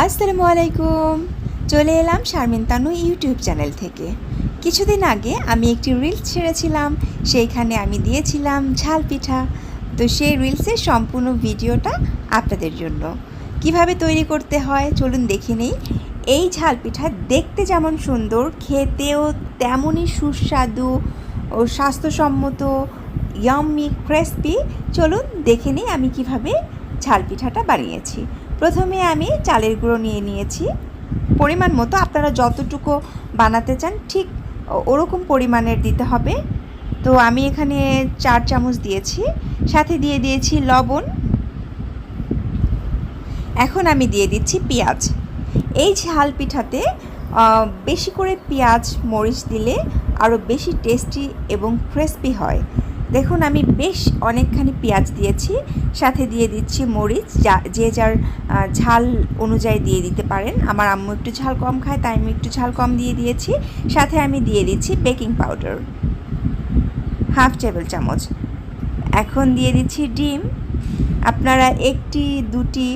আসসালামু আলাইকুম চলে এলাম শারমিন তানু ইউটিউব চ্যানেল থেকে। কিছুদিন আগে আমি একটি রিলস ছেড়েছিলাম, সেইখানে আমি দিয়েছিলাম ঝাল পিঠা। তো সেই রিলসের সম্পূর্ণ ভিডিওটা আপনাদের জন্য। কীভাবে তৈরি করতে হয়, চলুন দেখে নেই। এই ঝাল পিঠা দেখতে যেমন সুন্দর, খেতেও তেমনই সুস্বাদু ও স্বাস্থ্যসম্মত ইয়াম্মি ক্রেসপি চলুন দেখে নিই আমি কীভাবে ঝাল পিঠাটা বানিয়েছি। প্রথমে আমি চালের গুঁড়ো নিয়ে নিয়েছি। পরিমাণ মতো আপনারা যতটুকু বানাতে চান ঠিক ওরকম পরিমাণের দিতে হবে। তো আমি এখানে চার চামচ দিয়েছি, সাথে দিয়ে দিয়েছি লবণ। এখন আমি দিয়ে দিচ্ছি পেঁয়াজ। এই ঝাল পিঠাতে বেশি করে পেঁয়াজ, মরিচ দিলে আরও বেশি টেস্টি এবং ক্রিস্পি হয়। দেখুন, আমি বেশ অনেকখানি পেঁয়াজ দিয়েছি, সাথে দিয়ে দিচ্ছি মরিচ, যা, যে যার ঝাল অনুযায়ী দিয়ে দিতে পারেন। আমার আম্মু একটু ঝাল কম খায়, তাই আমি একটু ঝাল কম দিয়ে দিয়েছি। সাথে আমি দিয়ে দিচ্ছি বেকিং পাউডার। হাফ টেবিল চামচ। এখন দিয়ে দিচ্ছি ডিম। আপনারা একটি, দুটি,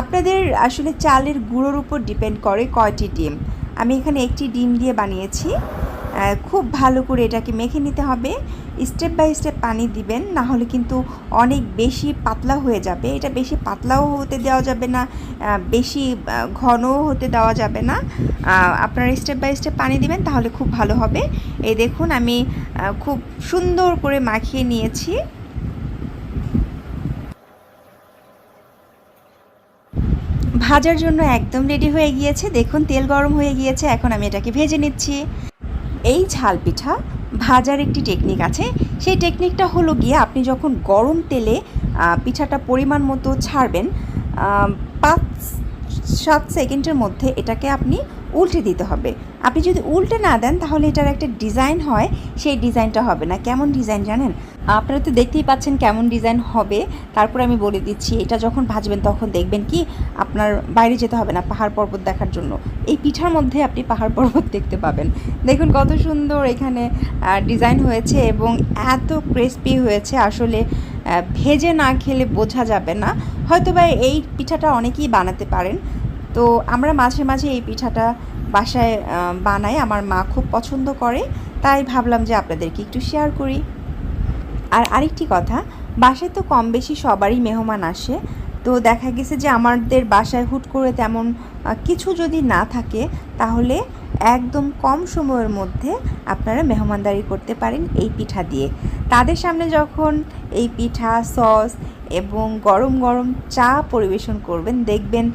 আপনাদের আসলে চালের গুঁড়োর উপর ডিপেন্ড করে কয়টি ডিম। আমি এখানে একটি ডিম দিয়ে বানিয়েছি। খুব ভালো করে এটাকে মেখে নিতে হবে। স্টেপ বাই স্টেপ পানি দিবেন না হলে কিন্তু অনেক বেশি পাতলা হয়ে যাবে। এটা বেশি পাতলাও হতে দেওয়া যাবে না বেশি ঘনও হতে দেওয়া যাবে না। আপনারা স্টেপ বাই স্টেপ পানি দিবেন, তাহলে খুব ভালো হবে। এই দেখুন, আমি খুব সুন্দর করে মাখিয়ে নিয়েছি। ভাজার জন্য একদম রেডি হয়ে গিয়েছে। দেখুন, তেল গরম হয়ে গিয়েছে, এখন আমি এটাকে ভেজে নিচ্ছি। এই ঝাল পিঠা ভাজার একটি টেকনিক আছে। সেই টেকনিকটা হলো গিয়ে আপনি যখন গরম তেলে পিঠাটা পরিমাণ মতো ছাড়বেন পাঁচ সাত সেকেন্ডের মধ্যে এটাকে আপনি উল্টে দিতে হবে। আপনি যদি উল্টে না দেন, তাহলে এটার একটা ডিজাইন হয়, সেই ডিজাইনটা হবে না। কেমন ডিজাইন জানেন? আপনারা তো দেখতেই পাচ্ছেন কেমন ডিজাইন হবে। তারপর আমি বলে দিচ্ছি, এটা যখন ভাজবেন তখন দেখবেন কি, আপনার বাইরে যেতে হবে না, পাহাড় পর্বত দেখার জন্য। এই পিঠার মধ্যে আপনি পাহাড় পর্বত দেখতে পাবেন। দেখুন কত সুন্দর এখানে ডিজাইন হয়েছে এবং এত ক্রিস্পি হয়েছে। আসলে ভেজে না খেলে বোঝা যাবে না। হয়তোবা এই পিঠাটা অনেকেই বানাতে পারেন। তো আমরা মাঝে মাঝে এই পিঠাটা বাসায় বানাই। আমার মা খুব পছন্দ করে। তাই ভাবলাম যে আপনাদেরকে একটু শেয়ার করি। আর আরেকটি কথা, বাসায় তো কম বেশি সবারই মেহমান আসে। তো দেখা গেছে যে আমাদের বাসায় হুট করে তেমন কিছু যদি না থাকে, তাহলে একদম কম সময়ের মধ্যে আপনারা মেহমানদারি করতে পারেন এই পিঠা দিয়ে। তাদের সামনে যখন এই পিঠা, সস এবং গরম গরম চা পরিবেশন করবেন। দেখবেন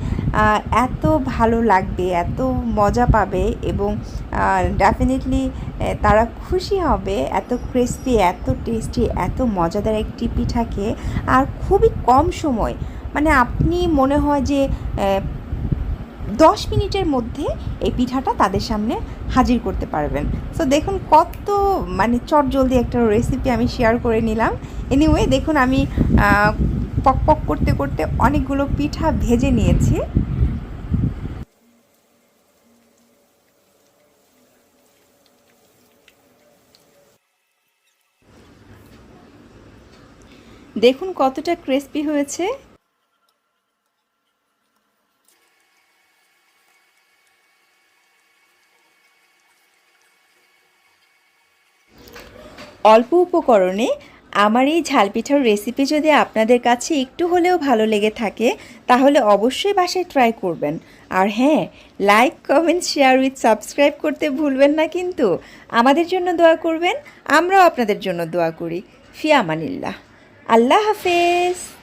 এত ভালো লাগবে, এত মজা পাবে এবং ডেফিনেটলি তারা খুশি হবে। এত ক্রিস্পি এত টেস্টি এত মজাদার একটি পিঠাকে। আর খুবই কম সময়। মানে আপনি মনে হয় যে দশ মিনিটের মধ্যে এই পিঠাটা তাদের সামনে হাজির করতে পারবেন। সো দেখুন কত মানে চট জলদি একটা রেসিপি আমি শেয়ার করে নিলাম। এনিওয়ে দেখুন আমি পক পক করতে করতে অনেকগুলো পিঠা ভেজে নিয়েছি। দেখুন কতটা ক্রিস্পি হয়েছে। অল্প উপকরণে আমার এই ঝাল পিঠার রেসিপি যদি আপনাদের কাছে একটু হলেও ভালো লেগে থাকে, তাহলে অবশ্যই বাসায় ট্রাই করবেন। আর হ্যাঁ like comment share with subscribe করতে ভুলবেন না কিন্তু। আমাদের জন্য দোয়া করবেন, আমরাও আপনাদের জন্য দোয়া করি। ফিয়ামানিল্লাহ আল্লাহ হাফেজ।